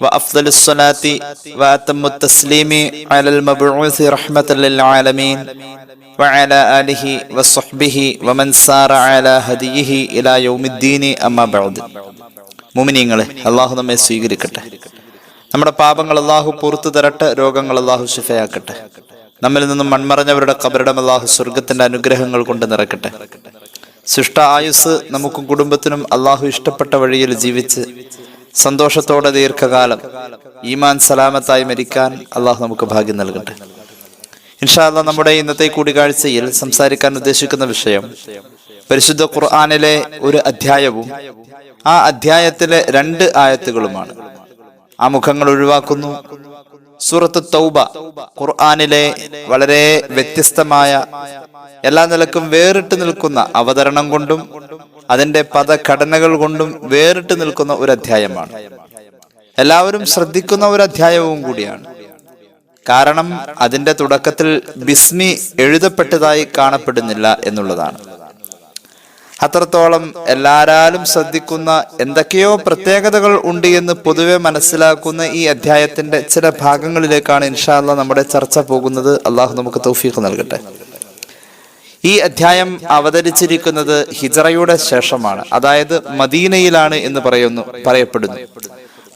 وأفضل الصلاة وأتم التسليم على المبعوث رحمة للعالمين وعلى آله وصحبه ومن سار على هديه إلى يوم الدين أما بعد മുമിനീങ്ങളെ അള്ളാഹു നമ്മെ സ്വീകരിക്കട്ടെ നമ്മുടെ പാപങ്ങൾ അള്ളാഹു പുറത്തു തരട്ടെ രോഗങ്ങൾ അള്ളാഹു ശിഫയാക്കട്ടെ നമ്മിൽ നിന്നും മൺമറഞ്ഞവരുടെ കബറിടം അള്ളാഹു സ്വർഗത്തിന്റെ അനുഗ്രഹങ്ങൾ കൊണ്ട് നിറക്കട്ടെ ശിഷ്ട ആയുസ് നമുക്കും കുടുംബത്തിനും അള്ളാഹു ഇഷ്ടപ്പെട്ട വഴിയിൽ ജീവിച്ച് സന്തോഷത്തോടെ ദീർഘകാലം ഈമാൻ സലാമത്തായി മരിക്കാൻ അള്ളാഹു നമുക്ക് ഭാഗ്യം നൽകട്ടെ. ഇൻഷാല്ല നമ്മുടെ ഇന്നത്തെ കൂടിക്കാഴ്ചയിൽ സംസാരിക്കാൻ ഉദ്ദേശിക്കുന്ന വിഷയം പരിശുദ്ധ ഖുർആാനിലെ ഒരു അധ്യായവും ആ അധ്യായത്തിലെ രണ്ട് ആയത്തുകളുമാണ്. ആ മുഖങ്ങൾ ഒഴിവാക്കുന്നു സൂറത്ത് തൗബ ഖുർആാനിലെ വളരെ വ്യത്യസ്തമായ എല്ലാ നിലക്കും വേറിട്ട് നിൽക്കുന്ന അവതരണം കൊണ്ടും അതിന്റെ പദഘടനകൾ കൊണ്ടും വേറിട്ട് നിൽക്കുന്ന ഒരു അധ്യായമാണ് എല്ലാവരും ശ്രദ്ധിക്കുന്ന ഒരു അധ്യായവും കൂടിയാണ്. കാരണം അതിന്റെ തുടക്കത്തിൽ ബിസ്മി എഴുതപ്പെട്ടതായി കാണപ്പെടുന്നില്ല എന്നുള്ളതാണ്. അത്രത്തോളം എല്ലാരാലും ശ്രദ്ധിക്കുന്ന എന്തൊക്കെയോ പ്രത്യേകതകൾ ഉണ്ട് എന്ന് പൊതുവെ മനസ്സിലാക്കുന്ന ഈ അധ്യായത്തിന്റെ ചില ഭാഗങ്ങളിലേക്കാണ് ഇൻഷാല്ല നമ്മുടെ ചർച്ച പോകുന്നത്. അള്ളാഹു നമുക്ക് തൗഫീഖ് നൽകട്ടെ. ഈ അധ്യായം അവതരിച്ചിരിക്കുന്നത് ഹിജറയുടെ ശേഷമാണ്. അതായത് മദീനയിലാണ് എന്ന് പറയുന്നു പറയപ്പെടുന്നു.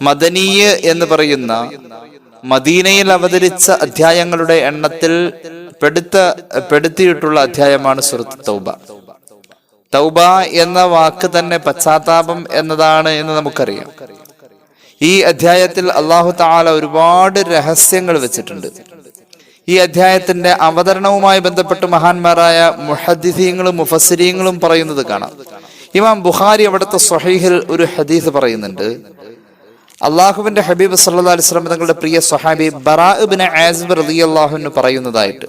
മദനീയ് എന്ന് പറയുന്ന മദീനയിൽ അവതരിച്ച അധ്യായങ്ങളുടെ എണ്ണത്തിൽ പെടുത്ത പെടുത്തിയിട്ടുള്ള അധ്യായമാണ് സുഹൃത്ത് തൗബ. തൗബ എന്ന വാക്ക് തന്നെ പശ്ചാത്താപം എന്നതാണ് എന്ന് നമുക്കറിയാം. ഈ അധ്യായത്തിൽ അള്ളാഹു താല ഒരുപാട് രഹസ്യങ്ങൾ വെച്ചിട്ടുണ്ട്. ഈ അധ്യായത്തിന്റെ അവതരണവുമായി ബന്ധപ്പെട്ട് മഹാന്മാരായ മുഹദ്ദിസീങ്ങളും മുഫസ്സിരീങ്ങളും പറയുന്നത് കാണാം. ഇമാം ബുഖാരി അവിടുത്തെ സ്വഹീഹിൽ ഒരു ഹദീസ് പറയുന്നുണ്ട്. അള്ളാഹുവിന്റെ ഹബീബ് സല്ലാ അലിസ്ലാം തങ്ങളുടെ പ്രിയ സൊഹാബി ബറാബിന് ആസിബ് റലി അള്ളാഹുവിന് പറയുന്നതായിട്ട്.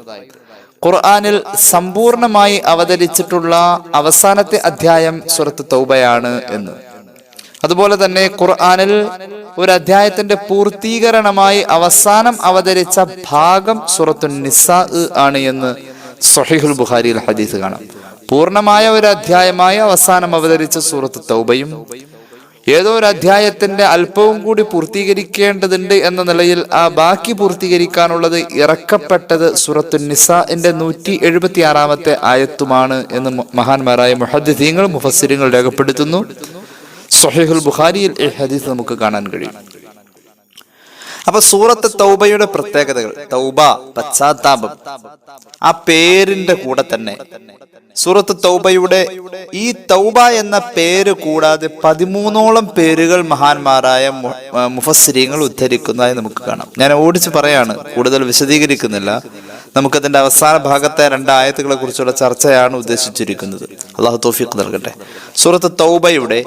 ഖുർആാനിൽ സമ്പൂർണമായി അവതരിച്ചിട്ടുള്ള അവസാനത്തെ അധ്യായം സുറത്ത് തൗബയാണ് എന്ന്. അതുപോലെ തന്നെ ഖുർആാനിൽ ഒരു അധ്യായത്തിന്റെ പൂർത്തീകരണമായി അവസാനം അവതരിച്ച ഭാഗം സുറത്തു നിസാ ആണ് എന്ന് സൊഹീഹുൽ ബുഖാരിയിൽ ഹദീസ് കാണാം. പൂർണമായ ഒരു അധ്യായമായി അവസാനം അവതരിച്ച സൂറത്ത് തൗബയും ഏതോ ഒരു അധ്യായത്തിന്റെ അല്പവും കൂടി പൂർത്തീകരിക്കേണ്ടതുണ്ട് എന്ന നിലയിൽ ആ ബാക്കി പൂർത്തീകരിക്കാനുള്ളത് ഇറക്കപ്പെട്ടത് സുറത്തു നിസാന്റെ നൂറ്റി എഴുപത്തി ആറാമത്തെ ആയത്തുമാണ് എന്ന് മഹാന്മാരായ മുഹദ്ദീങ്ങൾ മുഫസ്സിരിങ്ങൾ രേഖപ്പെടുത്തുന്നു. സൊഹീഹുൽ ബുഖാരിയിൽ ഈ ഹദീസ് നമുക്ക് കാണാൻ കഴിയും. അപ്പൊ സൂറത്ത് തൗബയുടെ പ്രത്യേകതകൾ തൗബ പശ്ചാത്താപം ആ പേരിന്റെ കൂടെ തന്നെ സൂറത്ത് തൗബയുടെ ഈ തൗബ എന്ന പേര് കൂടാതെ പതിമൂന്നോളം പേരുകൾ മഹാന്മാരായ മുഫസ്രീങ്ങൾ ഉദ്ധരിക്കുന്നതായി നമുക്ക് കാണാം. ഞാൻ ഓടിച്ച് പറയാണ് കൂടുതൽ വിശദീകരിക്കുന്നില്ല. നമുക്കതിന്റെ അവസാന ഭാഗത്തെ രണ്ടായത്തുകളെ കുറിച്ചുള്ള ചർച്ചയാണ് ഉദ്ദേശിച്ചിരിക്കുന്നത്. അള്ളാഹു തോഫിക്ക് നൽകട്ടെ. സൂറത്ത് തൗബയുടെ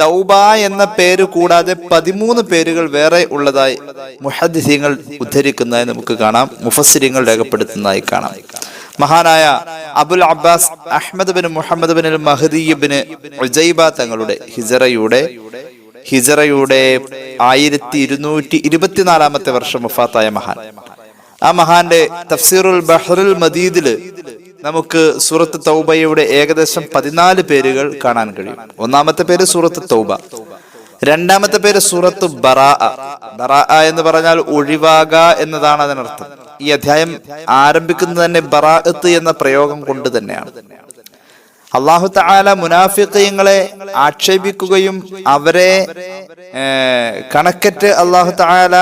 തൗബ എന്ന പേര് കൂടാതെ പതിമൂന്ന് പേരുകൾ വേറെ ഉള്ളതായി മുഹദ്ദിസീങ്ങൾ ഉദ്ധരിക്കുന്നതായി നമുക്ക് കാണാം മുഫസ്സിരിങ്ങൾ രേഖപ്പെടുത്തുന്നതായി കാണാം. മഹാനായ Abul Abbas Ahmed bin Muhammad bin മഹദീബിന് ഉജൈബ തങ്ങളുടെ ഹിജറയുടെ ഹിജറയുടെ ആയിരത്തി ഇരുന്നൂറ്റി ഇരുപത്തിനാലാമത്തെ വർഷം മുഫാത്തായ മഹാൻ. ആ മഹാന്റെ തഫ്സീറുൽ ബഹ്റുൽ മദീദിൽ നമുക്ക് സൂറത്ത് തൗബയുടെ ഏകദേശം പതിനാല് പേരുകൾ കാണാൻ കഴിയും. ഒന്നാമത്തെ പേര് സൂറത്ത് തൗബ. രണ്ടാമത്തെ പേര് സൂറത്ത് ബറാ ബറാ എന്ന് പറഞ്ഞാൽ ഒഴിവാക എന്നതാണ് അതിനർത്ഥം. ഈ അധ്യായം ആരംഭിക്കുന്നത് തന്നെ ബറാഅത്ത് എന്ന പ്രയോഗം കൊണ്ട് തന്നെയാണ്. അള്ളാഹു താല മുനാഫിക്കയങ്ങളെ ആക്ഷേപിക്കുകയും അവരെ കണക്കറ്റ് അള്ളാഹു താല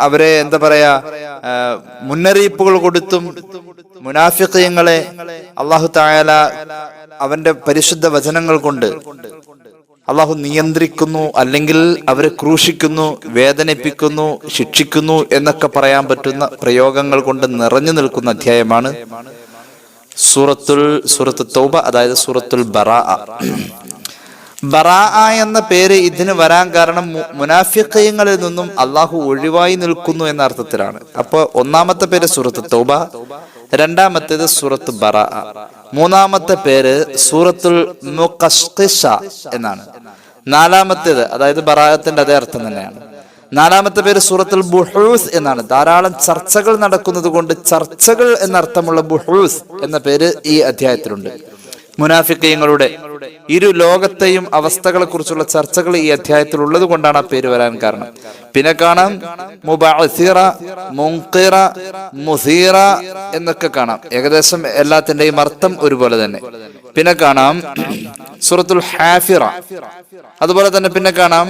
അവരെ എന്താ പറയാ മുന്നറിയിപ്പുകൾ കൊടുത്തും മുനാഫിക്കയങ്ങളെ അള്ളാഹു താല അവന്റെ പരിശുദ്ധ വചനങ്ങൾ കൊണ്ട് അള്ളാഹു നിയന്ത്രിക്കുന്നു അല്ലെങ്കിൽ അവരെ ക്രൂശിക്കുന്നു വേദനിപ്പിക്കുന്നു ശിക്ഷിക്കുന്നു എന്നൊക്കെ പറയാൻ പറ്റുന്ന പ്രയോഗങ്ങൾ കൊണ്ട് നിറഞ്ഞു നിൽക്കുന്ന അധ്യായമാണ് സൂറത്തുൽ സൂറത്ത് തൗബ അതായത് സൂറത്തുൽ ബറാ ബറാ എന്ന പേര് ഇതിന് വരാൻ കാരണം മുനാഫിക്കയങ്ങളിൽ നിന്നും അള്ളാഹു ഒഴിവായി നിൽക്കുന്നു എന്ന അർത്ഥത്തിലാണ്. അപ്പൊ ഒന്നാമത്തെ പേര് സൂറത്ത് തൗബ രണ്ടാമത്തേത് സൂറത്ത് ബറ മൂന്നാമത്തെ പേര് സൂറത്തുൽ എന്നാണ്. നാലാമത്തേത് അതായത് ബറാഅത്തിന്റെ അതേ അർത്ഥം തന്നെയാണ്. നാലാമത്തെ പേര് സൂറത്തുൽ ബുഹൂസ് എന്നാണ്. ധാരാളം ചർച്ചകൾ നടക്കുന്നത് കൊണ്ട് ചർച്ചകൾ എന്നർത്ഥമുള്ള ബുഹൂസ് എന്ന പേര് ഈ അധ്യായത്തിലുണ്ട്. മുനാഫിക്കയങ്ങളുടെ ഇരു ലോകത്തെയും അവസ്ഥകളെ കുറിച്ചുള്ള ചർച്ചകൾ ഈ അധ്യായത്തിൽ ഉള്ളത് കൊണ്ടാണ് ആ പേര് വരാൻ കാരണം. പിന്നെ കാണാം മുബിറ മുങ്കിറ മുസീറ എന്നൊക്കെ കാണാം. ഏകദേശം എല്ലാത്തിന്റെയും അർത്ഥം ഒരുപോലെ തന്നെ. പിന്നെ കാണാം സൂറത്തുൽ ഹാഫിറ. അതുപോലെ തന്നെ പിന്നെ കാണാം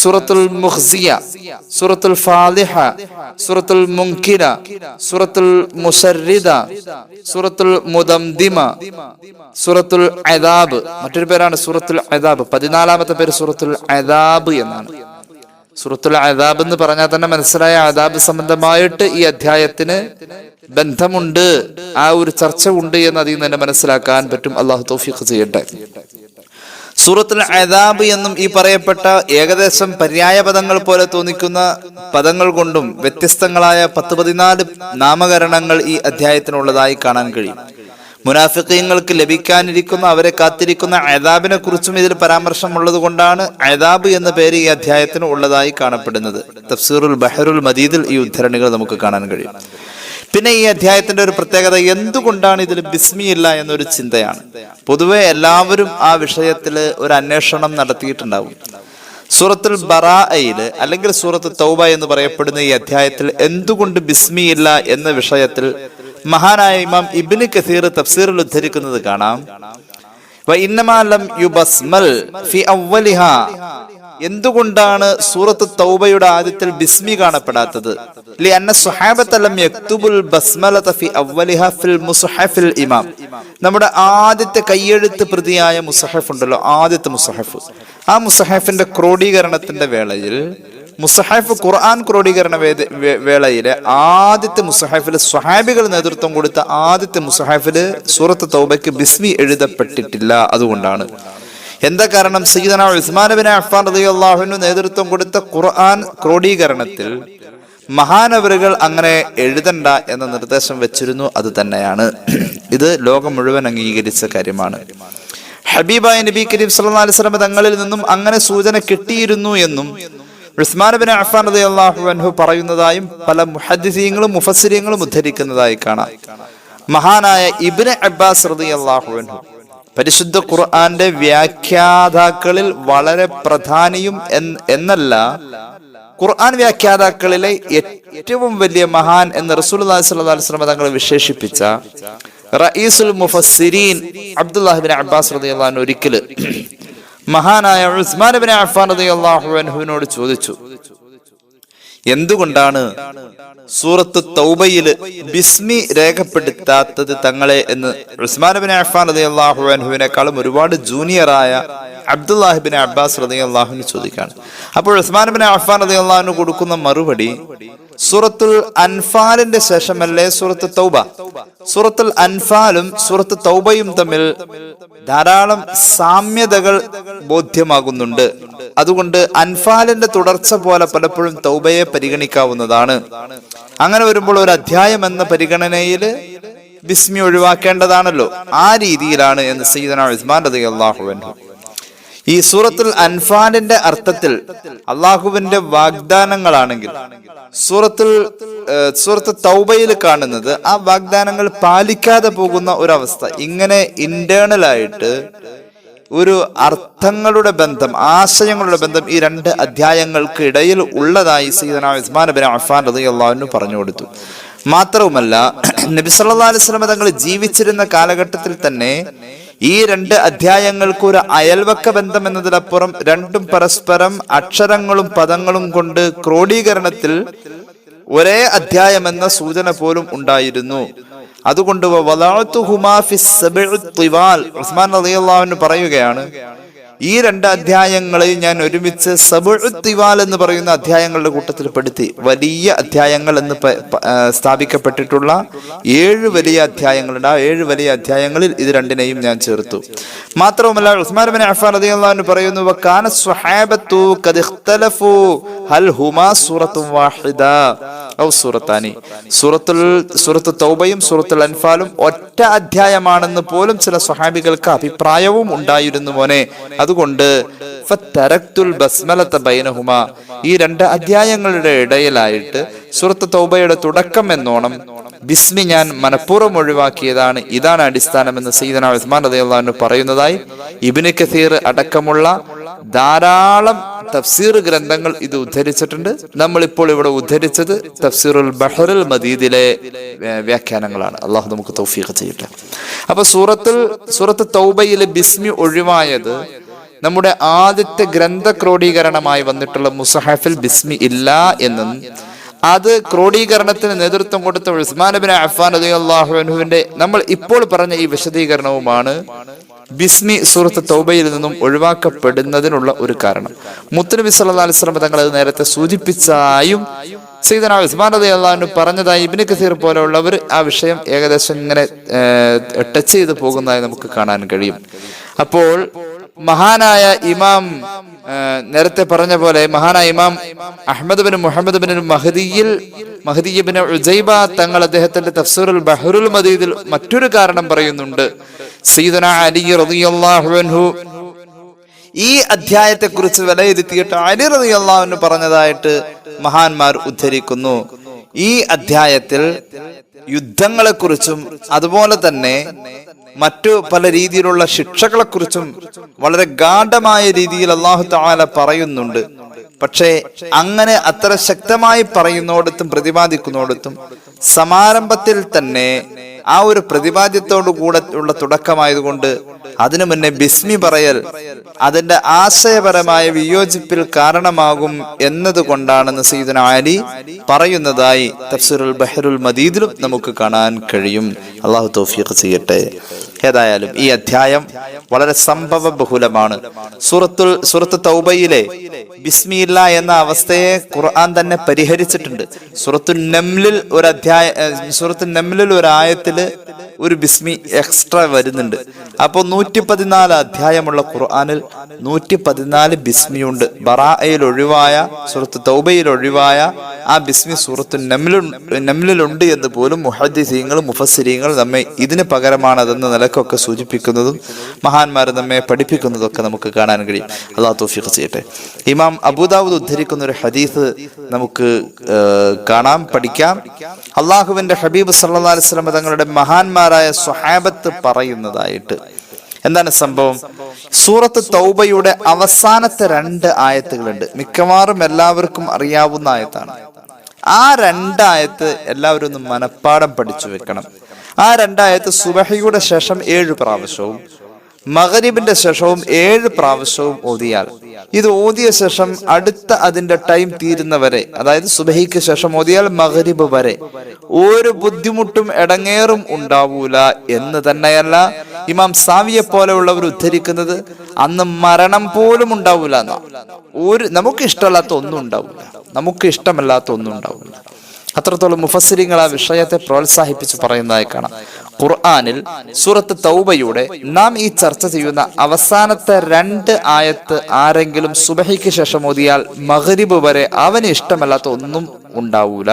സൂറത്തുൽ മുഹ്സിയ സൂറത്തുൽ ഫാലിഹ സൂറത്തുൽ മുൻകിര സൂറത്തുൽ മുസരിദ സൂറത്തുൽ മുദംദിമ സൂറത്തുൽ അദാബ്. മറ്റൊരു പേരാണ് സൂറത്തുൽ അദാബ്. പതിനാലാമത്തെ പേര് സൂറത്തുൽ അദാബ് എന്നാണ്. സൂറത്തുൽ അദാബ് എന്ന് പറഞ്ഞാൽ തന്നെ മനസ്സിലായ അദാബ് സംബന്ധമായിട്ട് ഈ അധ്യായത്തിന് ബന്ധമുണ്ട്. ആ ഒരു ചർച്ച ഉണ്ട് എന്ന് അതിൽ നിന്ന് തന്നെ മനസ്സിലാക്കാൻ പറ്റും. അള്ളാഹു തൗഫീഖ് ചെയ്യട്ടെ. സൂറത്തുൽ അദാബ് എന്നും ഈ പറയപ്പെട്ട ഏകദേശം പര്യായ പദങ്ങൾ പോലെ തോന്നിക്കുന്ന പദങ്ങൾ കൊണ്ടും വ്യത്യസ്തങ്ങളായ പത്ത് പതിനാല് നാമകരണങ്ങൾ ഈ അധ്യായത്തിനുള്ളതായി കാണാൻ കഴിയും. മുനാഫിക്കങ്ങൾക്ക് ലഭിക്കാനിരിക്കുന്ന അവരെ കാത്തിരിക്കുന്ന അതാബിനെ കുറിച്ചും ഇതിൽ പരാമർശമുള്ളത് കൊണ്ടാണ് അതാബ് എന്ന പേര് ഈ അധ്യായത്തിന് ഉള്ളതായി കാണപ്പെടുന്നത്. തഫ്സീറുൽ ബഹറുൽ മദീദിൽ ഈ ഉദ്ധരണികൾ നമുക്ക് കാണാൻ കഴിയും. പിന്നെ ഈ അധ്യായത്തിന്റെ ഒരു പ്രത്യേകത എന്തുകൊണ്ടാണ് ഇതിൽ ബിസ്മിയില്ല എന്നൊരു ചിന്തയാണ്. പൊതുവെ എല്ലാവരും ആ വിഷയത്തിൽ ഒരു അന്വേഷണം നടത്തിയിട്ടുണ്ടാവും. സൂറത്തുൽ ബറായിൽ അല്ലെങ്കിൽ സൂറത്ത് തൗബ എന്ന് പറയപ്പെടുന്ന ഈ അധ്യായത്തിൽ എന്തുകൊണ്ട് ബിസ്മിയില്ല എന്ന വിഷയത്തിൽ മഹാനായ ഇമാം ഇബിന് കസീർ തഫ്സീറിൽ ഉദ്ധരിക്കുന്നത് കാണാം. എന്തുകൊണ്ടാണ് സൂറത്ത് തൗബയുടെ ആദ്യത്തിൽ ബിസ്മി കാണപ്പെടാത്തത്? ഇമാം. നമ്മുടെ ആദ്യത്തെ കയ്യെഴുത്ത് പ്രതിയായ മുസഹഫ് ഉണ്ടല്ലോ ആദ്യത്തെ മുസഹഫ്. ആ മുസഹഫിന്റെ ക്രോഡീകരണത്തിന്റെ വേളയിൽ മുസഹഫ് ഖുർആൻ ക്രോഡീകരണ വേളയിലെ ആദ്യത്തെ മുസഹൈഫിൽ സ്വഹാബികൾ നേതൃത്വം കൊടുത്ത ആദ്യത്തെ മുസഹൈഫിൽ സൂറത്ത് തൗബയ്ക്ക് ബിസ്മി എഴുതപ്പെട്ടിട്ടില്ല അതുകൊണ്ടാണ്. എന്താ കാരണം? സയ്യിദന ഉസ്മാൻ ബിൻ അഫ്ഫാൻ റളിയല്ലാഹുവിന് നേതൃത്വം കൊടുത്ത ഖുർആൻ ക്രോഡീകരണത്തിൽ മഹാനവറുകൾ അങ്ങനെ എഴുതണ്ട എന്ന നിർദ്ദേശം വെച്ചിരുന്നു അത് തന്നെയാണ്. ഇത് ലോകം മുഴുവൻ അംഗീകരിച്ച കാര്യമാണ്. ഹബീബായ നബി കരീം അലൈഹി വസല്ലം തങ്ങളിൽ നിന്നും അങ്ങനെ സൂചന കിട്ടിയിരുന്നു എന്നും ഉസ്മാൻ അഫാൻ അലി റളിയല്ലാഹു അൻഹു പറയുന്നതായും പല മുഹദ്ദിസീങ്ങളും മുഫസ്സിരീങ്ങളും ഉദ്ധരിക്കുന്നതായി കാണാം. മഹാനായ ഇബ്നു അബ്ബാസ് റളിയല്ലാഹു അൻഹു പരിശുദ്ധ ഖുർആന്റെ വ്യാഖ്യാതാക്കളിൽ വളരെ പ്രധാനിയും എന്നല്ല ഖുർആൻ വ്യാഖ്യാതാക്കളിലെ ഏറ്റവും വലിയ മഹാൻ എന്ന് സ്വല്ലല്ലാഹു അലൈഹി തങ്ങൾ വിശേഷിപ്പിച്ച റഈസുൽ മുഫസ്സിരീൻ അബ്ദുല്ലാഹിബിൻ അബ്ബാസ് റളിയല്ലാഹു അൻഹു ഒരിക്കൽ മഹാനായ ഉസ്മാൻ ബിൻ അഫ്ഫാൻ റളിയല്ലാഹു അൻഹുവിനോട് ചോദിച്ചു എന്തുകൊണ്ടാണ് സൂറത്ത് തൗബയിൽ ബിസ്മി രേഖപ്പെടുത്താത്തത് തങ്ങളെ എന്ന്? ഉസ്മാൻ ബിൻ അഫ്ഫാൻ റളിയല്ലാഹു അൻഹുവിനേക്കാളും ഒരുപാട് ജൂനിയറായ അബ്ദുല്ലാഹിബിൻ അബ്ബാസ് റതി അള്ളാഹുവിന് ചോദിക്കാണ് അപ്പോൾ ഉസ്മാൻ ബിൻ അഫ്ഫാൻ അള്ളാഹുവിന് കൊടുക്കുന്ന മറുപടി സൂറത്തുൽ അൻഫാലിന്റെ ശേഷമല്ലേ സൂറത്ത് തൗബ? സൂറത്തുൽ അൻഫാലും സൂറത്ത് തൗബയും തമ്മിൽ ധാരാളം സാമ്യതകൾ ബോധ്യമാകുന്നുണ്ട്. അതുകൊണ്ട് അൻഫാലിന്റെ തുടർച്ച പോലെ പലപ്പോഴും തൗബയെ പരിഗണിക്കാവുന്നതാണ്. അങ്ങനെ വരുമ്പോൾ ഒരു അധ്യായം എന്ന പരിഗണനയിൽ ബിസ്മി ഒഴിവാക്കേണ്ടതാണല്ലോ. ആ രീതിയിലാണ് എന്ന് സീതന ഉസ്മാൻ റളിയല്ലാഹു അൻഹു ഈ സൂറത്തുൽ അൻഫാനിന്റെ അർത്ഥത്തിൽ അള്ളാഹുവിന്റെ വാഗ്ദാനങ്ങളാണെങ്കിൽ സൂറത്തുൽ സൂറത്ത് തൗബയിൽ കാണുന്നത് ആ വാഗ്ദാനങ്ങൾ പാലിക്കാതെ പോകുന്ന ഒരവസ്ഥ. ഇങ്ങനെ ഇന്റേണൽ ആയിട്ട് ഒരു അർത്ഥങ്ങളുടെ ബന്ധം ആശയങ്ങളുടെ ബന്ധം ഈ രണ്ട് അധ്യായങ്ങൾക്ക് ഇടയിൽ ഉള്ളതായി സീതന ഉസ്മാൻ ബിൻ അഫാൻ റളിയല്ലാഹു പറഞ്ഞു കൊടുത്തു. മാത്രവുമല്ല നബി സല്ലല്ലാഹു അലൈഹി സ്വലമ തങ്ങൾ ജീവിച്ചിരുന്ന കാലഘട്ടത്തിൽ തന്നെ ഈ രണ്ട് അധ്യായങ്ങൾക്ക് ഒരു അയൽവക്ക ബന്ധം എന്നതിലപ്പുറം രണ്ടും പരസ്പരം അക്ഷരങ്ങളും പദങ്ങളും കൊണ്ട് ക്രോഡീകരണത്തിൽ ഒരേ അധ്യായം എന്ന സൂചന പോലും ഉണ്ടായിരുന്നു. അതുകൊണ്ട് ഉസ്മാൻ അൻഹു പറയുകയാണ് ഈ രണ്ട് അധ്യായങ്ങളെ ഞാൻ ഒരുമിച്ച് സബുത്തിവാൽ എന്ന് പറയുന്ന അധ്യായങ്ങളുടെ കൂട്ടത്തിൽ പെടുത്തി. വലിയ അധ്യായങ്ങൾ എന്ന് സ്ഥാപിക്കപ്പെട്ടിട്ടുള്ള ഏഴ് വലിയ അധ്യായങ്ങളുണ്ട്. ആ ഏഴ് വലിയ അധ്യായങ്ങളിൽ ഇത് രണ്ടിനെയും ഞാൻ ചേർത്തു. മാത്രവുമല്ല ഉസ്മാൻ ബിൻ അഫാൻ അൻഹു പറയുന്നു കാന ഹൽ ഹുമാ വാഹിദ. ഔ സൂറത്താനി. സൂറത്തുൽ സൂറത്ത് തൗബയും സൂറത്തുൽ അൻഫാലും ഒറ്റ അധ്യായമാണെന്ന് പോലും ചില സ്വഹാബികൾക്ക് അഭിപ്രായവും ഉണ്ടായിരുന്നു മോനെ. അതുകൊണ്ട് ബൈനഹുമ. ഈ രണ്ട് അധ്യായങ്ങളുടെ ഇടയിലായിട്ട് സൂറത്ത് തൗബയുടെ തുടക്കം എന്നോണം. ബിസ്മി ഞാൻ മനഃപൂർവം ഒഴിവാക്കിയതാണ്. ഇതാണ് അടിസ്ഥാനമെന്ന് സീദന ഉസ്മാൻ റളിയല്ലാഹു പറയുന്നതായി ഇബിന് കസീർ അടക്കമുള്ള ധാരാളം തഫ്സീർ ഗ്രന്ഥങ്ങൾ ഇത് ഉദ്ധരിച്ചിട്ടുണ്ട്. നമ്മൾ ഇപ്പോൾ ഇവിടെ ഉദ്ധരിച്ചത് തഫ്സീറുൽ ബഹറുൽ മദീദിലെ വ്യാഖ്യാനങ്ങളാണ്. അള്ളാഹു നമുക്ക് തൗഫീഖ് ചെയ്യട്ടെ. അപ്പൊ സൂറത്തിൽ സൂറത്ത് തൗബയിലെ ബിസ്മി ഒഴിവായത് നമ്മുടെ ആദ്യത്തെ ഗ്രന്ഥ ക്രോഡീകരണമായി വന്നിട്ടുള്ള മുസഹഫിൽ ബിസ്മി ഇല്ല എന്നും അത് ക്രോഡീകരണത്തിന് നേതൃത്വം കൊടുത്ത ഉസ്മാൻ ബിൻ അഫ്ഫാൻ റളിയല്ലാഹു അൻഹുവിന്റെ നമ്മൾ ഇപ്പോൾ പറഞ്ഞ ഈ വിശദീകരണവുമാണ് ബിസ്മി സൂറത്ത് തൗബയിൽ നിന്നും ഒഴിവാക്കപ്പെടുന്നതിനുള്ള ഒരു കാരണം. മുത്തനബി സല്ലല്ലാഹു അലൈഹി വസല്ലം തങ്ങൾ അത് നേരത്തെ സൂചിപ്പിച്ചായും സീതന ഉസ്മാൻ അലി അള്ളാഹുവിന് പറഞ്ഞതായി ഇബിന് കസീർ പോലെയുള്ളവർ ആ വിഷയം ഏകദേശം ഇങ്ങനെ ടച്ച് ചെയ്ത് പോകുന്നതായി നമുക്ക് കാണാൻ കഴിയും. അപ്പോൾ മഹാനായ ഇമാം നേരത്തെ പറഞ്ഞ പോലെ മഹാനായ ഇമാം അഹമ്മദ് ബിൻ മുഹമ്മദ് ബിൻ മഹദിയിൽ മഹദിയ ബിൻ ഉജൈബ തങ്ങൾ അദ്ദേഹത്തിന്റെ തഫ്സീറുൽ ബഹ്റുൽ മദീദിൽ മറ്റൊരു കാരണം പറയുന്നുണ്ട്. സീദന അലി റളിയല്ലാഹു ഈ അധ്യായത്തെ കുറിച്ച് വിലയിരുത്തിയിട്ട് അലി റളിയല്ലാഹു പറഞ്ഞതായിട്ട് മഹാന്മാർ ഉദ്ധരിക്കുന്നു. ഈ അധ്യായത്തിൽ യുദ്ധങ്ങളെക്കുറിച്ചും അതുപോലെ തന്നെ മറ്റു പല രീതിയിലുള്ള ശിക്ഷകളെക്കുറിച്ചും വളരെ ഗാഠമായ രീതിയിൽ അള്ളാഹു താല പറയുന്നുണ്ട്. പക്ഷേ അങ്ങനെ അത്ര ശക്തമായി പറയുന്നോടത്തും പ്രതിപാദിക്കുന്നോടത്തും സമാരംഭത്തിൽ തന്നെ ആ ഒരു പ്രതിപാദ്യത്തോടു കൂടെ ഉള്ള തുടക്കമായതുകൊണ്ട് അതിനു മുന്നേ ബിസ്മി പറയൽ അതിന്റെ ആശയപരമായ വിയോജിപ്പിൽ കാരണമാകും എന്നതുകൊണ്ടാണെന്ന് സീദന അലി പറയുന്നതായി തഫ്സീറുൽ ബഹറുൽ മദീദിലും നമുക്ക് കാണാൻ കഴിയും. അള്ളാഹു തൗഫീഖ് ചെയ്യട്ടെ. ഏതായാലും ഈ അധ്യായം വളരെ സംഭവ ബഹുലമാണ് സൂറത്തുൽ സൂറത്ത് തൗബയിലെ ബിസ്മിയില്ല എന്ന അവസ്ഥയെ ഖുർആൻ തന്നെ പരിഹരിച്ചിട്ടുണ്ട്. സുറത്തു നംലിൽ ഒരു അധ്യായ സുറത്തു നംലിൽ ഒരു ആയത്തിൽ ഒരു ബിസ്മി എക്സ്ട്രാ വരുന്നുണ്ട്. അപ്പോൾ നൂറ്റി പതിനാല് അധ്യായമുള്ള ഖുർആനിൽ നൂറ്റി പതിനാല് ബിസ്മിയുണ്ട്. ബറായിൽ ഒഴിവായ സുഹൃത്ത് തൗബയിൽ ഒഴിവായ ആ ബിസ്മി സൂറത്ത് നംലിൽ നെമ്ലിലുണ്ട് എന്ന് പോലും മുഹദ്ദീങ്ങൾ മുഫസ്സിരീങ്ങൾ നമ്മെ ഇതിന് പകരമാണ് അതെന്ന നിലക്കൊക്കെ സൂചിപ്പിക്കുന്നതും മഹാന്മാർ നമ്മെ പഠിപ്പിക്കുന്നതൊക്കെ നമുക്ക് കാണാൻ കഴിയും. അള്ളാഹു തൗഫീഖ് ചെയ്യട്ടെ. ഇമാം അബൂദാവൂദ് ഉദ്ധരിക്കുന്ന ഒരു ഹദീസ് നമുക്ക് കാണാം പഠിക്കാം. അള്ളാഹുവിന്റെ ഹബീബ് സല്ലല്ലാഹു അലൈഹി വസല്ലം തങ്ങളുടെ മഹാന്മാരായ സ്വഹാബത്ത് പറയുന്നതായിട്ട്. എന്താണ് സംഭവം? സൂറത്ത് തൗബയുടെ അവസാനത്തെ രണ്ട് ആയത്തുകളുണ്ട്. മിക്കവാറും എല്ലാവർക്കും അറിയാവുന്ന ആയത്താണ്. ആ രണ്ടായത്ത് എല്ലാവരും ഒന്ന് മനഃപ്പാടം പഠിച്ചു വെക്കണം. ആ രണ്ടായത്ത് സുബഹയുടെ ശേഷം ഏഴ് പ്രാവശ്യവും മഗരിബിന്റെ ശേഷവും ഏഴ് പ്രാവശ്യവും ഓതിയാൽ. ഇത് ഓതിയ ശേഷം അടുത്ത അതിന്റെ ടൈം തീരുന്നവരെ അതായത് സുബഹിക്ക് ശേഷം ഓതിയാൽ മകരീബ് വരെ. ഒരു ബുദ്ധിമുട്ടും ഇടങ്ങേറും ഉണ്ടാവൂല എന്ന് തന്നെയല്ല ഇമാം സാവിയെ പോലെയുള്ളവർ ഉദ്ധരിക്കുന്നത്. അന്ന് മരണം പോലും ഉണ്ടാവൂല എന്നാ. ഒരു നമുക്ക് ഇഷ്ടമല്ലാത്ത ഒന്നും ഉണ്ടാവൂല. നമുക്ക് ഇഷ്ടമല്ലാത്ത ഒന്നും ഉണ്ടാവില്ല അത്രത്തോളം മുഫസരിങ്ങൾ ആ വിഷയത്തെ പ്രോത്സാഹിപ്പിച്ച് പറയുന്നതായി കാണാം. ഖുർആനിൽ സൂറത്ത് തൗബയുടെ നാം ഈ ചർച്ച ചെയ്യുന്ന അവസാനത്തെ രണ്ട് ആയത്ത് ആരെങ്കിലും സുബഹിക്ക് ശേഷം ഓതിയാൽ മഹരിബ് വരെ അവന് ഇഷ്ടമല്ലാത്ത ഒന്നും ഉണ്ടാവൂല.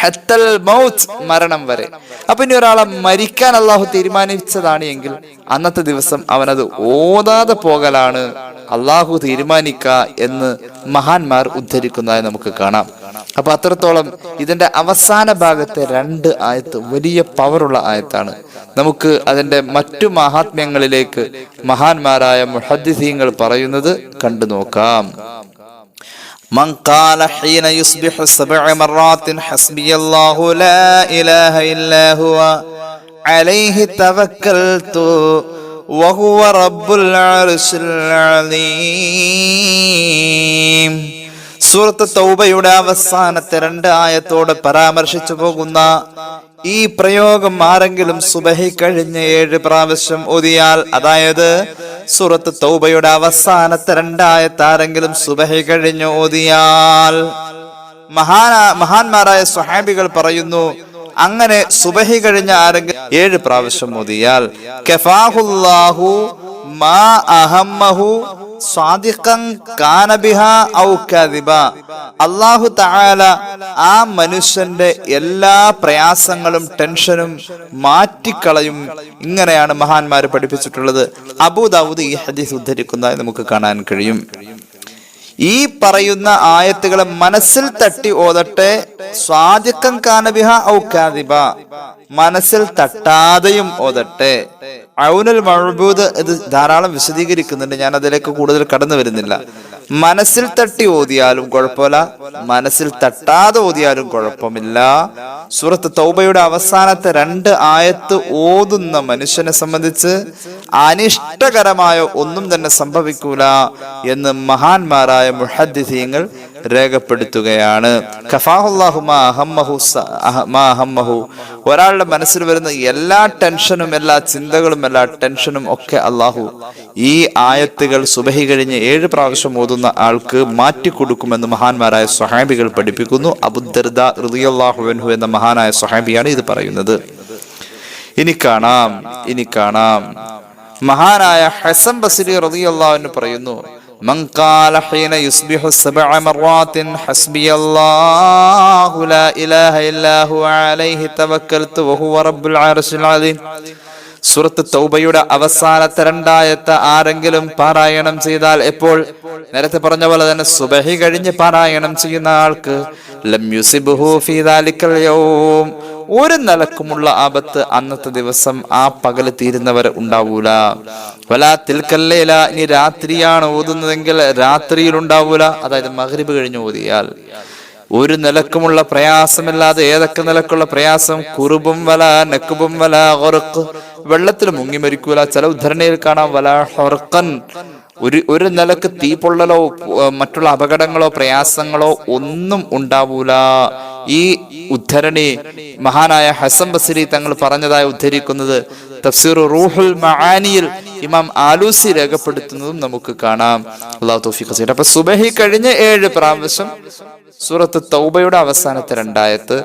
ഹത്തൽ മൗത്ത് മരണം വരെ. അപ്പൊ ഇനി ഒരാളെ മരിക്കാൻ അള്ളാഹു തീരുമാനിച്ചതാണ് എങ്കിൽ അന്നത്തെ ദിവസം അവനത് ഓതാതെ പോകലാണ് അള്ളാഹു തീരുമാനിക്ക എന്ന് മഹാന്മാർ ഉദ്ധരിക്കുന്നതായി നമുക്ക് കാണാം. അപ്പൊ അത്രത്തോളം ഇതിന്റെ അവസാന ഭാഗത്തെ രണ്ട് ആയത്ത് വലിയ പവറുള്ള ആയത്താണ് നമുക്ക് അതിന്റെ മറ്റു മഹാത്മ്യങ്ങളിലേക്ക് മഹാന്മാരായ മുഹദ്ദിസീങ്ങൾ പറയുന്നത് കണ്ടു നോക്കാം من قال حين يصبح سبع مرات حسبي الله لا إله إلا هو عليه توكلت وهو رب العرش العظيم സൂറത്ത് തൗബയുടെ അവസാനത്തെ രണ്ട് ആയത്തോട് പരാമർശിച്ചു പോകുന്ന ഈ പ്രയോഗം ആരെങ്കിലും സുബഹി കഴിഞ്ഞ് ഏഴ് പ്രാവശ്യം ഓതിയാൽ അതായത് സുറത്ത് തൗബയുടെ അവസാനത്തെ രണ്ടായത്താരെങ്കിലും സുബഹി കഴിഞ്ഞ് ഓതിയാൽ മഹാന മഹാന്മാരായ സ്വഹാബികൾ പറയുന്നു അങ്ങനെ സുബഹി കഴിഞ്ഞ ആരെങ്കിലും ഏഴ് പ്രാവശ്യം ഓതിയാൽ കഫാഹുല്ലാഹു മാ അഹമ്മഹു ഔ അല്ലാഹു തആല ആ മനുഷ്യന്റെ എല്ലാ പ്രയാസങ്ങളും ടെൻഷനും മാറ്റിക്കളയും ഇങ്ങനെയാണ് മഹാന്മാർ പഠിപ്പിച്ചിട്ടുള്ളത്. അബുദാവൂദ് ഈ ഹദീസ് ഉദ്ധരിക്കുന്നതായി നമുക്ക് കാണാൻ കഴിയും. ഈ പറയുന്ന ആയത്തുകളെ മനസ്സിൽ തട്ടി ഓതട്ടെ സ്വാദിക്കം കാനബിഹ ഔ കാദിബ. മനസ്സിൽ തട്ടാതെയും ഓതട്ടെ. ഔനുൽ മഴബൂദ് ഇത് ധാരാളം വിശദീകരിക്കുന്നുണ്ട്. ഞാൻ അതിലേക്ക് കൂടുതൽ കടന്നു വരുന്നില്ല. മനസ്സിൽ തട്ടി ഓതിയാലും കുഴപ്പമില്ല. മനസ്സിൽ തട്ടാതെ ഓതിയാലും കുഴപ്പമില്ല. സൂറത്ത് തൗബയുടെ അവസാനത്തെ രണ്ട് ആയത്ത് ഓതുന്ന മനുഷ്യനെ സംബന്ധിച്ച് അനിഷ്ടകരമായ ഒന്നും തന്നെ സംഭവിക്കൂല എന്ന് മഹാന്മാരായ മുഹദ്ദിസീങ്ങൾ രേഖപ്പെടുത്തുകയാണ്. ഒരാളുടെ മനസ്സിൽ വരുന്ന എല്ലാ ടെൻഷനും എല്ലാ ചിന്തകളും എല്ലാ ടെൻഷനും ഒക്കെ അള്ളാഹു ഈ ആയത്തുകൾ സുബഹി കഴിഞ്ഞ് ഏഴ് പ്രാവശ്യം ഓതുന്ന ആൾക്ക് മാറ്റിക്കൊടുക്കുമെന്ന് മഹാന്മാരായ സ്വഹാബികൾ പഠിപ്പിക്കുന്നു. അബുദർദ ഋതിയല്ലാഹുവൻഹു എന്ന മഹാനായ സ്വഹാബിയാണ് ഇത് പറയുന്നത്. ഇനി കാണാം ഇനി കാണാം. മഹാനായ ഹസൻ ബസിരി റളിയല്ലാഹു പറയുന്നു من قال حين يصبح سبع مرات حسبي الله لا إله إلا هو عليه توكلت وهو رب العرش العظيم സൂറത്ത് തൗബയുടെ അവസാനത്തെ രണ്ടായത്ത് ആരെങ്കിലും പാരായണം ചെയ്താൽ എപ്പോൾ നേരത്തെ പറഞ്ഞ പോലെ തന്നെ സുബഹി കഴിഞ്ഞ് പാരായണം ചെയ്യുന്ന ആൾക്ക് ലം യുസിബ്ഹു ഫീ ദാലിക്കൽ യൗം ഒരു നിലക്കുമുള്ള ആപത്ത് അന്നത്തെ ദിവസം ആ പകല് തീരുന്നവരെ ഉണ്ടാവൂല വലാ തിൽക്കല്ലേല ഇനി രാത്രിയാണ് ഓതുന്നതെങ്കിൽ രാത്രിയിൽ ഉണ്ടാവൂല അതായത് മഹരിബ് കഴിഞ്ഞ് ഓതിയാൽ. ഒരു നിലക്കുമുള്ള പ്രയാസമില്ലാതെ ഏതൊക്കെ നിലക്കുള്ള പ്രയാസം? കുറുബും വല നെക്കുബും വല ഒറുക്ക്. വെള്ളത്തിൽ മുങ്ങി മരിക്കൂല. ചില ഉദ്ധരണിയിൽ കാണാം വല ഹൊറക്കൻ ഒരു ഒരു നിലയ്ക്ക് തീ പൊള്ളലോ ഏർ മറ്റുള്ള അപകടങ്ങളോ പ്രയാസങ്ങളോ ഒന്നും ഉണ്ടാവൂല. ഈ ഉദ്ധരണി മഹാനായ ഹസൻ ബസരി തങ്ങൾ പറഞ്ഞതായി ഉദ്ധരിക്കുന്നത് തഫ്സീർ റൂഹുൽ മഹാനിയിൽ ഇമാം ആലൂസി രേഖപ്പെടുത്തുന്നതും നമുക്ക് കാണാം. അള്ളാഹു തൗഫീഖ് ചെയ്യട്ടെ അപ്പൊ സുബഹി കഴിഞ്ഞ ഏഴ് പ്രാവശ്യം സൂറത്ത് തൗബയുടെ അവസാനത്തെ രണ്ടായത്ത്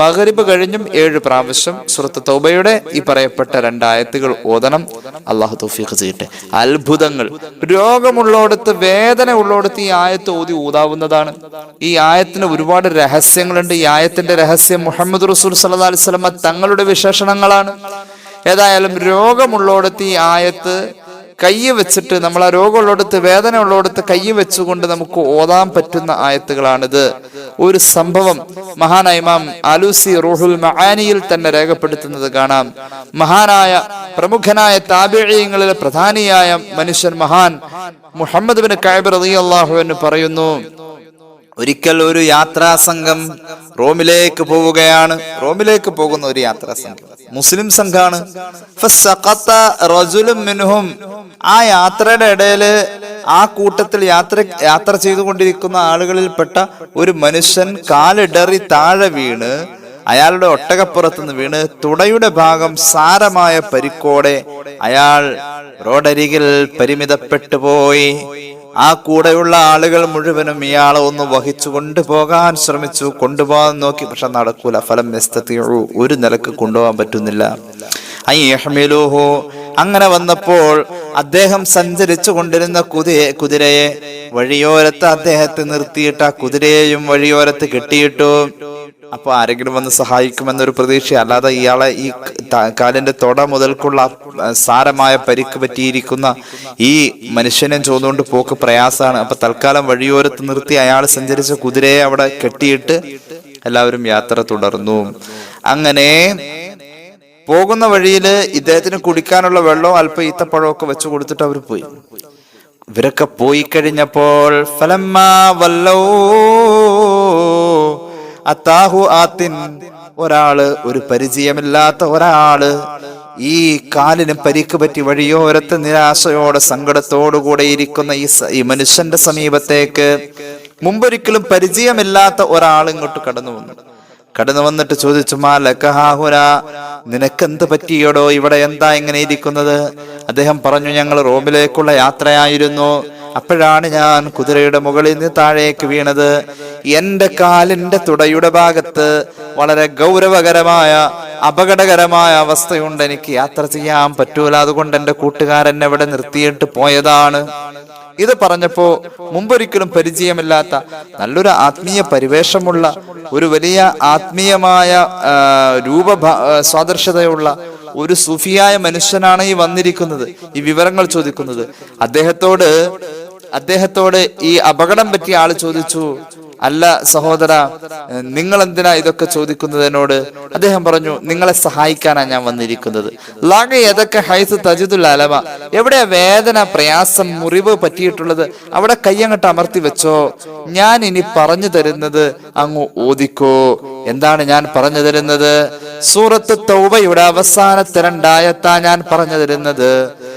മഗ്രിബ് കഴിഞ്ഞും ഏഴ് പ്രാവശ്യം സൂറത്ത് തൗബയുടെ ഈ പറയപ്പെട്ട രണ്ടായത്തുകൾ ഓതണം. അള്ളാഹു തൗഫീഖ് ചെയ്യട്ടെ അത്ഭുതങ്ങൾ. രോഗമുള്ളോടത്ത് വേദന ഉള്ളോടത്ത് ഈ ആയത്ത് ഓതി ഊതാവുന്നതാണ്. ഈ ആയത്തിന് ഒരുപാട് രഹസ്യങ്ങളുണ്ട്. ഈ ആയത്തിന്റെ രഹസ്യം മുഹമ്മദ് റസൂൽ സല്ലല്ലാഹു അലൈഹി വസല്ലം തങ്ങളുടെ വിശേഷണങ്ങളാണ്. ഏതായാലും രോഗമുള്ളോടത്ത് ഈ ആയത്ത് കൈ വെച്ചിട്ട് നമ്മൾ ആ രോഗമുള്ളിടത്ത് വേദന ഉള്ളിടത്ത് കൈ വെച്ചുകൊണ്ട് നമുക്ക് ഓതാൻ പറ്റുന്ന ആയത്തുകളാണിത്. ഒരു സംഭവം മഹാനായ ഇമാം ആലൂസി റൂഹുൽ മഹാനിയിൽ തന്നെ രേഖപ്പെടുത്തുന്നത് കാണാം. മഹാനായ പ്രമുഖനായ താബിഴയങ്ങളിലെ പ്രധാനിയായ മനുഷ്യൻ മഹാൻ മുഹമ്മദ് ബിൻ കൈബ് റളിയല്ലാഹു എന്ന് പറയുന്നു ഒരിക്കൽ ഒരു യാത്രാ സംഘം റോമിലേക്ക് പോവുകയാണ്. റോമിലേക്ക് പോകുന്ന ഒരു യാത്രാ സംഘം മുസ്ലിം സംഘാണ്. മിൻഹും ആ യാത്രയുടെ ഇടയിൽ ആ കൂട്ടത്തിൽ യാത്ര യാത്ര ചെയ്തുകൊണ്ടിരിക്കുന്ന ആളുകളിൽപ്പെട്ട ഒരു മനുഷ്യൻ കാലിടറി താഴെ വീണ് അയാളുടെ ഒട്ടകപ്പുറത്ത് നിന്ന് വീണ് തുടയുടെ ഭാഗം സാരമായ പരിക്കോടെ അയാൾ റോഡരികിൽ പരിമിതപ്പെട്ടു പോയി. ആ കൂടെയുള്ള ആളുകൾ മുഴുവനും ഇയാളെ ഒന്ന് വഹിച്ചു കൊണ്ടുപോകാൻ ശ്രമിച്ചു. കൊണ്ടുപോകാൻ നോക്കി പക്ഷെ നടക്കൂല. ഫലം എസ്തത്തിയുള്ളൂ ഒരു നിലയ്ക്ക് കൊണ്ടുപോകാൻ പറ്റുന്നില്ല. അയ്യഹമേലോഹോ അങ്ങനെ വന്നപ്പോൾ അദ്ദേഹം സഞ്ചരിച്ചു കൊണ്ടിരുന്ന കുതിരെ കുതിരയെ വഴിയോരത്ത് അദ്ദേഹത്തെ നിർത്തിയിട്ട് ആ കുതിരയെയും വഴിയോരത്ത് കെട്ടിയിട്ടു അപ്പൊ ആരെങ്കിലും വന്ന് സഹായിക്കുമെന്നൊരു പ്രതീക്ഷ അല്ലാതെ ഇയാളെ ഈ കാലിന്റെ തൊട മുതൽക്കുള്ള സാരമായ പരിക്ക് പറ്റിയിരിക്കുന്ന ഈ മനുഷ്യനെ ചോന്നുകൊണ്ട് പോക്ക് പ്രയാസമാണ്. അപ്പൊ തൽക്കാലം വഴിയോരത്ത് നിർത്തി അയാൾ സഞ്ചരിച്ച കുതിരയെ അവിടെ കെട്ടിയിട്ട് എല്ലാവരും യാത്ര തുടർന്നു. അങ്ങനെ പോകുന്ന വഴിയിൽ ഇദ്ദേഹത്തിന് കുടിക്കാനുള്ള വെള്ളവും അല്പം ഈത്തപ്പഴവും ഒക്കെ വെച്ചു കൊടുത്തിട്ട് അവർ പോയി. ഇവരൊക്കെ പോയി കഴിഞ്ഞപ്പോൾ ഫലമ്മ വല്ലൗ അത്താഹു ആത്തിൻ ഒരാൾ ഒരു പരിചയമില്ലാത്ത ഒരാൾ ഈ കാലിന് പരിക്ക് പറ്റി വഴിയോരത്ത് നിരാശയോടെ സങ്കടത്തോടു കൂടെ ഇരിക്കുന്ന ഈ ഈ മനുഷ്യന്റെ സമീപത്തേക്ക് മുമ്പൊരിക്കലും പരിചയമില്ലാത്ത ഒരാൾ ഇങ്ങോട്ട് കടന്നു വന്നു. കടന്നു വന്നിട്ട് ചോദിച്ചു മാ ലക്കഹാഹുര നിനക്കെന്ത് പറ്റിയോടോ? ഇവിടെ എന്താ ഇങ്ങനെ ഇരിക്കുന്നത്? അദ്ദേഹം പറഞ്ഞു ഞങ്ങൾ റോമിലേക്കുള്ള യാത്രയായിരുന്നു. അപ്പോഴാണ് ഞാൻ കുതിരയുടെ മുകളിൽ നിന്ന് താഴേക്ക് വീണത്. എന്റെ കാലിന്റെ തുടയുടെ ഭാഗത്ത് വളരെ ഗൗരവകരമായ അപകടകരമായ അവസ്ഥയുണ്ട്. എനിക്ക് യാത്ര ചെയ്യാൻ പറ്റൂല. അതുകൊണ്ട് എന്റെ കൂട്ടുകാരൻ എവിടെ നിർത്തിയിട്ട് പോയതാണ്. ഇത് പറഞ്ഞപ്പോ മുമ്പൊരിക്കലും പരിചയമില്ലാത്ത നല്ലൊരു ആത്മീയ പരിവേഷമുള്ള ഒരു വലിയ ആത്മീയമായ രൂപ സ്വാദർശതയുള്ള ഒരു സൂഫിയായ മനുഷ്യനാണ് ഈ വന്നിരിക്കുന്നത് ഈ വിവരങ്ങൾ ചോദിക്കുന്നത്. അദ്ദേഹത്തോട് അദ്ദേഹത്തോട് ഈ അപകടം പറ്റിയ ആൾ ചോദിച്ചു അല്ല സഹോദര നിങ്ങൾ എന്തിനാ ഇതൊക്കെ ചോദിക്കുന്നതിനോട് അദ്ദേഹം പറഞ്ഞു നിങ്ങളെ സഹായിക്കാനാണ് ഞാൻ വന്നിരിക്കുന്നത്. ലാഗ ഏതൊക്കെ ഹൈസ് തജിദുൽ അലമ? എവിടെ വേദന പ്രയാസം മുറിവ് പറ്റിയിട്ടുള്ളത്? അവിടെ കയ്യങ്ങട്ട് അമർത്തി വെച്ചോ. ഞാൻ ഇനി പറഞ്ഞു തരുന്നത് അങ്ങ് ഓദിക്കോ എന്താണ് ഞാൻ പറഞ്ഞു തരുന്നത്? സൂറത്ത് തൗബയുടെ അവസാനത്തെ രണ്ടായത്താ ഞാൻ പറഞ്ഞു തരുന്നത്.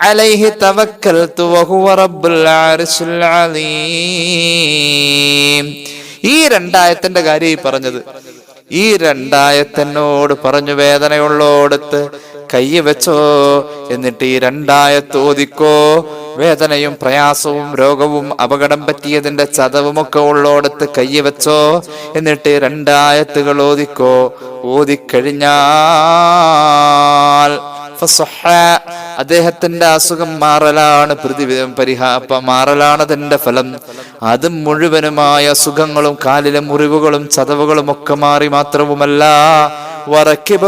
عليه توكلت وهو رب العرش العظيم ഈ രണ്ടായത്തിന്റെ കാര്യം ഈ പറഞ്ഞത് ഈ രണ്ടായത്തിനോട് പറഞ്ഞു വേദനയുള്ളോടത്ത് കൈ വെച്ചോ എന്നിട്ട് ഈ രണ്ടായത്ത് ഓദിക്കോ വേദനയും പ്രയാസവും രോഗവും അപകടം പറ്റിയതിന്റെ ചതവുമൊക്കെ ഉള്ളോടത്ത് കൈ വെച്ചോ എന്നിട്ട് ഈ രണ്ടായത്തുകൾ ഓദിക്കോ ഓതിക്കഴിഞ്ഞാൽ ഫസഹ. അദ്ദേഹത്തിന്റെ അസുഖം മാറലാണ് പ്രതിവി പരിഹാ പ- മാറലാണ് അതിന്റെ ഫലം. അത് മുഴുവനുമായ അസുഖങ്ങളും കാലിലെ മുറിവുകളും ചതവുകളും ഒക്കെ മാറി മാത്രവുമല്ല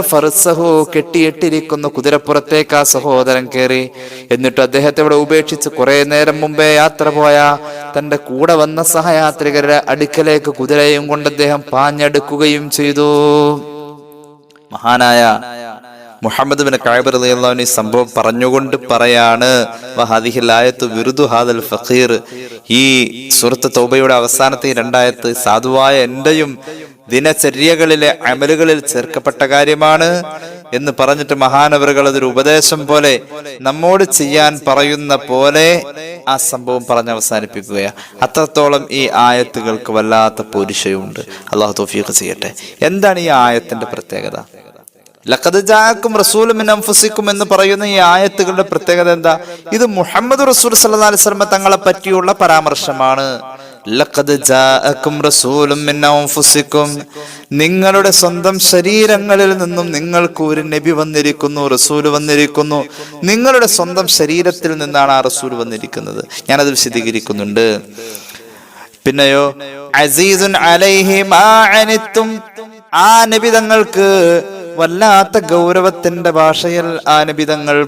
ഫർസഹു കെട്ടിയിട്ടിരിക്കുന്ന കുതിരപ്പുറത്തേക്ക് ആ സഹോദരൻ കയറി. എന്നിട്ട് അദ്ദേഹത്തെ ഇവിടെ ഉപേക്ഷിച്ച് കുറെ നേരം മുമ്പേ യാത്ര പോയ തന്റെ കൂടെ വന്ന സഹയാത്രികരുടെ അടുക്കലേക്ക് കുതിരയും കൊണ്ട് അദ്ദേഹം പാഞ്ഞെടുക്കുകയും ചെയ്തു. മഹാനായ മുഹമ്മദ് ബിൻ അള്ളാഹുവിന് ഈ സംഭവം പറഞ്ഞുകൊണ്ട് പറയാണ്. ആയത്തു വിറുദു ഹാദൽ ഫഖീർ. ഈ സുഹൃത്ത് തൗബയുടെ അവസാനത്തെ രണ്ടായത്ത് സാധുവായ എന്റെയും ദിനചര്യകളിലെ അമലുകളിൽ ചേർക്കപ്പെട്ട കാര്യമാണ് എന്ന് പറഞ്ഞിട്ട് മഹാനവറുകൾ അതൊരു ഉപദേശം പോലെ നമ്മോട് ചെയ്യാൻ പറയുന്ന പോലെ ആ സംഭവം പറഞ്ഞ് അവസാനിപ്പിക്കുകയാണ് അത്രത്തോളം ഈ ആയത്തുകൾക്ക് വല്ലാത്ത പോരിശയുണ്ട്. അള്ളാഹു തോഫീഖ് ചെയ്യട്ടെ. എന്താണ് ഈ ആയത്തിന്റെ പ്രത്യേകത? ജാഅക്കും റസൂലും മിൻ അൻഫുസിക്കും എന്ന് പറയുന്ന ഈ ആയത്തുകളുടെ പ്രത്യേകത എന്താ? ഇത് മുഹമ്മദ് റസൂൽ സല്ലല്ലാഹു അലൈഹി വസല്ലം തങ്ങളെ പറ്റിയുള്ള പരാമർശമാണ്. നിങ്ങളുടെ സ്വന്തം ശരീരങ്ങളിൽ നിന്നും നിങ്ങൾക്ക് ഒരു നബി വന്നിരിക്കുന്നു റസൂൽ വന്നിരിക്കുന്നു. നിങ്ങളുടെ സ്വന്തം ശരീരത്തിൽ നിന്നാണ് ആ റസൂൽ വന്നിരിക്കുന്നത്. ഞാനത് വിശദീകരിക്കുന്നുണ്ട്. പിന്നെയോ അസീസുൻ അലൈഹി ആ നബിതങ്ങൾക്ക് വല്ലാത്ത ഗൗരവത്തിന്റെ ഭാഷയിൽ ആ നബിതങ്ങൾ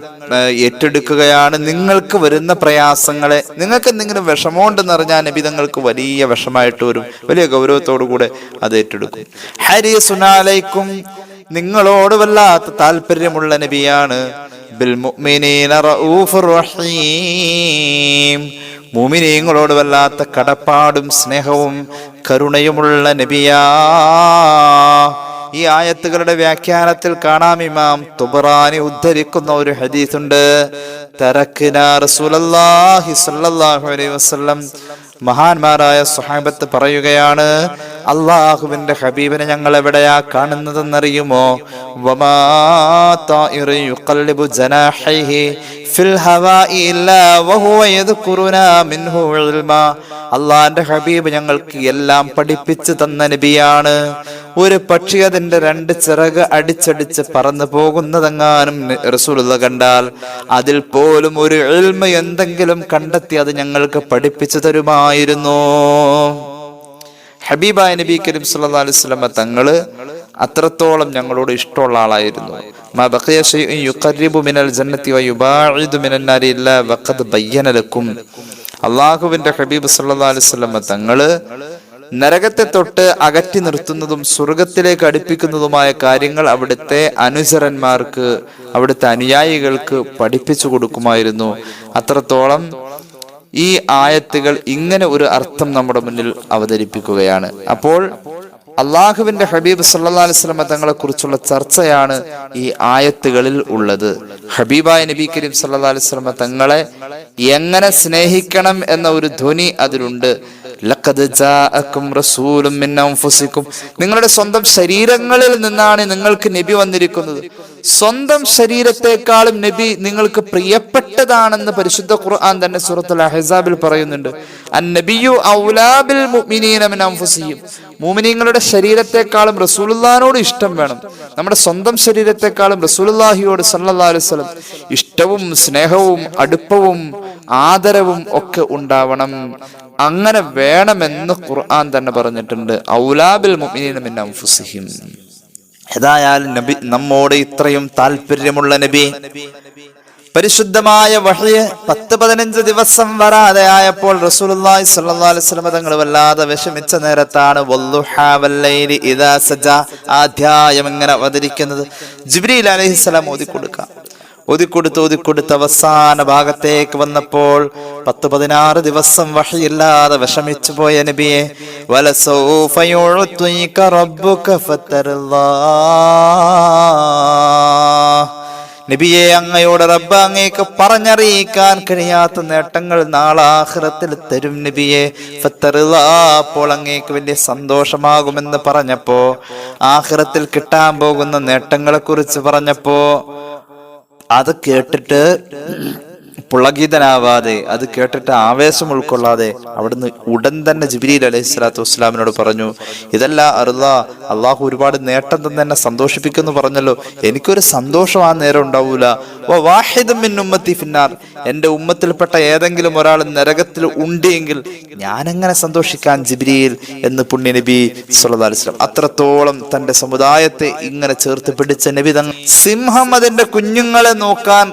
ഏറ്റെടുക്കുകയാണ്. നിങ്ങൾക്ക് വരുന്ന പ്രയാസങ്ങളെ നിങ്ങൾക്ക് എന്തെങ്കിലും വിഷമമുണ്ടെന്ന് അറിഞ്ഞാൽ നബിതങ്ങൾക്ക് വലിയ വിഷമായിട്ട് വരും. വലിയ ഗൗരവത്തോടു കൂടെ അത് ഏറ്റെടുക്കും. ഹരി സുനാലയ്ക്കും നിങ്ങളോട് വല്ലാത്ത താല്പര്യമുള്ള നബിയാണ്. മുമിനീങ്ങളോട് വല്ലാത്ത കടപ്പാടും സ്നേഹവും കരുണയുമുള്ള നബിയാ. ഈ ആയത്തുകളുടെ വ്യാഖ്യാനത്തിൽ കാണാം ഇമാം തുബറാനി ഉദ്ധരിക്കുന്ന ഒരു ഹദീസുണ്ട്. വസല്ലം മഹാന്മാരായ സുഹാബത്ത് പറയുകയാണ് അള്ളാഹുവിന്റെ ഹബീബിനെ ഞങ്ങൾ എവിടെയാ കാണുന്നതെന്നറിയുമോ? വമാ ഫിൽ ഇല്ലാ യദ്കുറുനാ അള്ളാന്റെ ഹബീബ് ഞങ്ങൾക്ക് എല്ലാം പഠിപ്പിച്ചു തന്ന നബിയാണ്. ഒരു പക്ഷി അതിന്റെ രണ്ട് ചിറക് അടിച്ചടിച്ച് പറന്നു പോകുന്നതെങ്ങാനും റസൂലുള്ള കണ്ടാൽ അതിൽ പോലും ഒരു എൽമ എന്തെങ്കിലും കണ്ടെത്തി അത് ഞങ്ങൾക്ക് പഠിപ്പിച്ചു തരുമായിരുന്നു. ഹബീബായ നബി കരീം സല്ലല്ലാഹു അലൈഹി വസല്ലം തങ്ങൾ അത്രത്തോളം ഞങ്ങളോട് ഇഷ്ടമുള്ള ആളായിരുന്നു. മിനൽ വഖദ് ബയ്യന ലക്കും. അള്ളാഹുവിന്റെ ഹബീബ് സല്ലല്ലാഹു അലൈഹി വസല്ലം തങ്ങൾ നരകത്തെ തൊട്ട് അകറ്റി നിർത്തുന്നതും സ്വർഗത്തിലേക്ക് അടുപ്പിക്കുന്നതുമായ കാര്യങ്ങൾ അവിടുത്തെ അനുചരന്മാർക്ക് അവിടുത്തെ അനുയായികൾക്ക് പഠിപ്പിച്ചു കൊടുക്കുമായിരുന്നു. അത്രത്തോളം ഈ ആയത്തുകൾ ഇങ്ങനെ ഒരു അർത്ഥം നമ്മുടെ മുന്നിൽ അവതരിപ്പിക്കുകയാണ്. അപ്പോൾ അള്ളാഹുവിന്റെ ഹബീബ് സല്ലാ അലിസ്ലമ തങ്ങളെ കുറിച്ചുള്ള ചർച്ചയാണ് ഈ ആയത്തുകളിൽ ഉള്ളത്. ഹബീബായ നബി കരീം സല്ലാ അലിസ്ലമ തങ്ങളെ എങ്ങനെ സ്നേഹിക്കണം എന്ന ഒരു ധ്വനി അതിലുണ്ട്. നിങ്ങളുടെ സ്വന്തം ശരീരങ്ങളിൽ നിന്നാണ് നിങ്ങൾക്ക് നബി വന്നിരിക്കുന്നത്. സ്വന്തം ശരീരത്തെക്കാളും നബി നിങ്ങൾക്ക് പ്രിയപ്പെട്ടതാണെന്ന് പരിശുദ്ധ ഖുർആൻ തന്നെ സൂറത്തുൽ അഹ്സാബിൽ പറയുന്നുണ്ട്. അൻ നബിയു ഔലാബിൽ അൻഫുസിഹിം. മൂമിനീങ്ങളുടെ ശരീരത്തെക്കാളും റസൂലുള്ളാഹിനോട് ഇഷ്ടം വേണം. നമ്മുടെ സ്വന്തം ശരീരത്തെക്കാളും റസൂലുള്ളാഹിയോട് സല്ലല്ലാഹു അലൈഹി വസല്ലം ഇഷ്ടവും സ്നേഹവും അടുപ്പവും ആദരവും ഒക്കെ ഉണ്ടാവണം. അങ്ങനെ വേണമെന്ന് ഖുർആൻ തന്നെ പറഞ്ഞിട്ടുണ്ട്. ഔലാബിൽ മുഅ്മിനീന മിൻ അൻഫുസിഹിം. ഏതായാലും നബി നമ്മോട് ഇത്രയും താല്പര്യമുള്ള നബി. പരിശുദ്ധമായ വഴിയെ പത്ത് പതിനഞ്ച് ദിവസം വരാതെ ആയപ്പോൾ റസൂലുള്ളാഹി സ്വല്ലല്ലാഹു അലൈഹി വസല്ലം തങ്ങൾ വല്ലാതെ വിഷമിച്ച നേരത്താണ് ഇദാ സജ അധ്യായം ഇങ്ങനെ അവതരിക്കുന്നത്. ജിബ്രീൽ അലൈഹിസ്സലാം ഓതി കൊടുക്കാം ഒതിക്കൊടുത്ത് ഒതുക്കൊടുത്ത് അവസാന ഭാഗത്തേക്ക് വന്നപ്പോൾ പത്ത് പതിനാറ് ദിവസം വഴിയില്ലാതെ വിഷമിച്ചു പോയ നബിയെ നബിയെ അങ്ങയോട് റബ്ബ് അങ്ങേക്ക് പറഞ്ഞറിയിക്കാൻ കഴിയാത്ത നേട്ടങ്ങൾ നാളാഹ്റത്തിൽ തരും നബിയെ അപ്പോൾ അങ്ങേക്ക് വലിയ സന്തോഷമാകുമെന്ന് പറഞ്ഞപ്പോ ആഹ്റത്തിൽ കിട്ടാൻ പോകുന്ന നേട്ടങ്ങളെ കുറിച്ച് പറഞ്ഞപ്പോ അത് കേട്ടിട്ട് പുളകിതനാവാതെ അത് കേട്ടിട്ട് ആവേശം ഉൾക്കൊള്ളാതെ അവിടുന്ന് ഉടൻ തന്നെ ജിബിരിൽ അലൈഹി സ്വലാത്തു വസ്സലാമിനോട് പറഞ്ഞു ഇതല്ല അറുത അള്ളാഹു ഒരുപാട് നേട്ടം തന്നെ എന്നെ സന്തോഷിപ്പിക്കുന്നു പറഞ്ഞല്ലോ. എനിക്കൊരു സന്തോഷം ആ നേരം ഉണ്ടാവൂല. ഉമ്മത്തി ഫിന്നാർ. എന്റെ ഉമ്മത്തിൽപ്പെട്ട ഏതെങ്കിലും ഒരാൾ നരകത്തിൽ ഉണ്ടെങ്കിൽ ഞാൻ എങ്ങനെ സന്തോഷിക്കാൻ ജിബിരിയിൽ എന്ന് പുണ്യ നബി സുല്ലാ അലിസ്ലാം അത്രത്തോളം തന്റെ സമുദായത്തെ ഇങ്ങനെ ചേർത്ത് പിടിച്ച നബി തങ്ങൾ സിംഹം അതിന്റെ കുഞ്ഞുങ്ങളെ നോക്കാൻ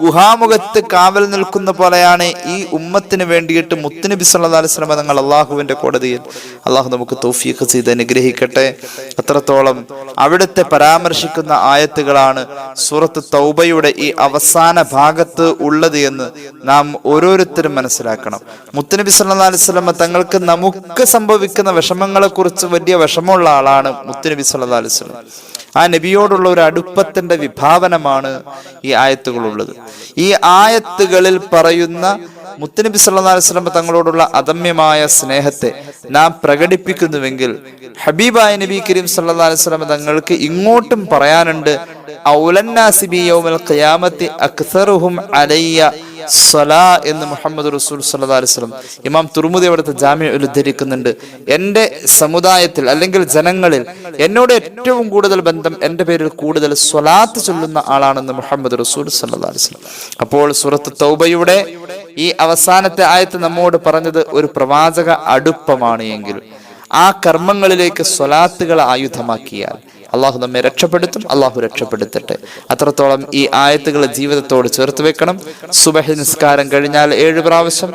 ഗുഹാമുഖത്ത് കാവൽ നിൽക്കുന്ന പോലെയാണ് ഈ ഉമ്മത്തിന് വേണ്ടിയിട്ട് മുത്തുനബി സല്ലാ അലൈഹി വസല്ലം തങ്ങൾ അള്ളാഹുവിന്റെ കോടതിയിൽ. അള്ളാഹു നമുക്ക് തൗഫീഖ് ചെയ്ത് അനുഗ്രഹിക്കട്ടെ. അത്രത്തോളം അവിടുത്തെ പരാമർശിക്കുന്ന ആയത്തുകളാണ് സൂറത്ത് തൗബയുടെ ഈ അവസാന ഭാഗത്ത് ഉള്ളത് എന്ന് നാം ഓരോരുത്തരും മനസ്സിലാക്കണം. മുത്തുനബി സല്ലാ അലൈഹി വസല്ലം തങ്ങൾക്ക് നമുക്ക് സംഭവിക്കുന്ന വിഷമങ്ങളെ കുറിച്ച് വലിയ വിഷമമുള്ള ആളാണ് മുത്തുനബി സല്ലാ അലൈഹി വസല്ലം. ആ നബിയോടുള്ള ഒരു അടുപ്പത്തിന്റെ വിഭാവനമാണ് ഈ ആയത്തുകളുള്ളത്. ഈ ആയത്തുകളിൽ പറയുന്ന മുത്തനബി അലൈഹി വസല്ലം തങ്ങളോടുള്ള അദമ്യമായ സ്നേഹത്തെ നാം പ്രകടിപ്പിക്കുന്നുവെങ്കിൽ ഹബീബായ നബി കരീം അലൈഹി വസല്ലം തങ്ങൾക്ക് ഇങ്ങോട്ടും പറയാനുണ്ട് ഔലന്നാസിബി യൗമൽ ഖിയാമത്തി അക്സറുഹും അലയ്യ സ്വലാ എന്ന് മുഹമ്മദ് റസൂൽ സല്ലല്ലാഹു അലൈഹി വസല്ലം ഇമാം തുർമുദി അവിടുത്തെ ജാമ്യം ഉദ്ധരിക്കുന്നുണ്ട് എന്റെ സമുദായത്തിൽ അല്ലെങ്കിൽ ജനങ്ങളിൽ എന്നോട് ഏറ്റവും കൂടുതൽ ബന്ധം എന്റെ പേരിൽ കൂടുതൽ സ്വലാത്ത് ചൊല്ലുന്ന ആളാണെന്ന് മുഹമ്മദ് റസൂൽ സല്ലല്ലാഹു അലൈഹി വസല്ലം. അപ്പോൾ സുറത്ത് തൗബയുടെ ഈ അവസാനത്തെ ആയത്ത് നമ്മോട് പറഞ്ഞത് ഒരു പ്രവാചക അടുപ്പമാണ് എങ്കിൽ ആ കർമ്മങ്ങളിലേക്ക് സ്വലാത്തുകൾ ആയുധമാക്കിയാൽ അള്ളാഹു നമ്മെ രക്ഷപ്പെടുത്തും അള്ളാഹു രക്ഷപ്പെടുത്തട്ടെ. അത്രത്തോളം ഈ ആയത്തുകളെ ജീവിതത്തോട് ചേർത്ത് വെക്കണം. സുബഹ് നിസ്കാരം കഴിഞ്ഞാൽ ഏഴ് പ്രാവശ്യം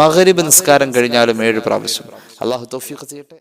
മഹരിബ് നിസ്കാരം കഴിഞ്ഞാലും ഏഴ് പ്രാവശ്യം. അള്ളാഹു തൗഫീഖ് ചെയ്യട്ടെ.